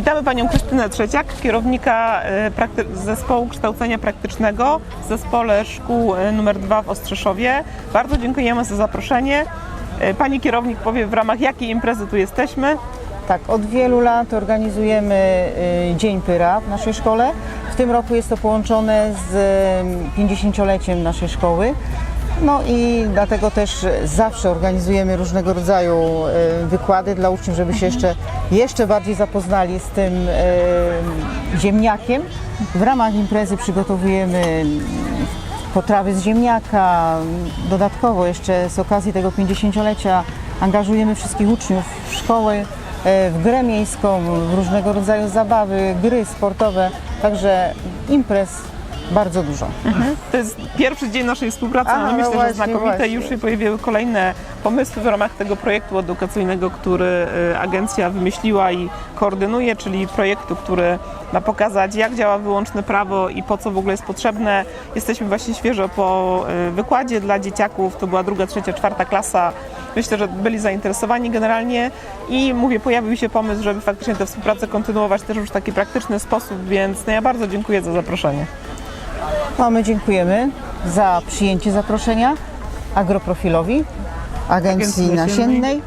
Witamy Panią Krystynę Trzeciak, kierownika e, zespołu kształcenia praktycznego w zespole szkół e, numer 2 w Ostrzeszowie. Bardzo dziękujemy za zaproszenie. E, Pani kierownik powie w ramach jakiej imprezy tu jesteśmy. Tak, od wielu lat organizujemy y, Dzień Pyra w naszej szkole. W tym roku jest to połączone z y, 50-leciem naszej szkoły. No i dlatego też zawsze organizujemy różnego rodzaju y, wykłady dla uczniów, żeby się jeszcze, jeszcze bardziej zapoznali z tym y, ziemniakiem. W ramach imprezy przygotowujemy potrawy z ziemniaka. Dodatkowo jeszcze z okazji tego 50-lecia angażujemy wszystkich uczniów szkoły e, w grę miejską, w różnego rodzaju zabawy, gry sportowe, także imprez bardzo dużo. To jest pierwszy dzień naszej współpracy, Aha, ale no myślę, właśnie, że znakomite. właśnie. Już się pojawiły kolejne pomysły w ramach tego projektu edukacyjnego, który e, agencja wymyśliła i koordynuje, czyli projektu, który ma pokazać, jak działa wyłączne prawo i po co w ogóle jest potrzebne. Jesteśmy właśnie świeżo po e, wykładzie dla dzieciaków, to była druga, trzecia, czwarta klasa. Myślę, że byli zainteresowani generalnie i mówię, pojawił się pomysł, żeby faktycznie tę współpracę kontynuować też już w taki praktyczny sposób, więc no ja bardzo dziękuję za zaproszenie. A my dziękujemy za przyjęcie zaproszenia Agroprofilowi, Agencji Agencji Nasiennej.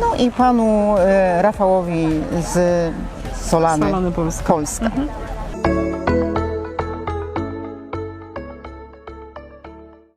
No i panu e, Rafałowi z Solany, Salony Polskie. Polska.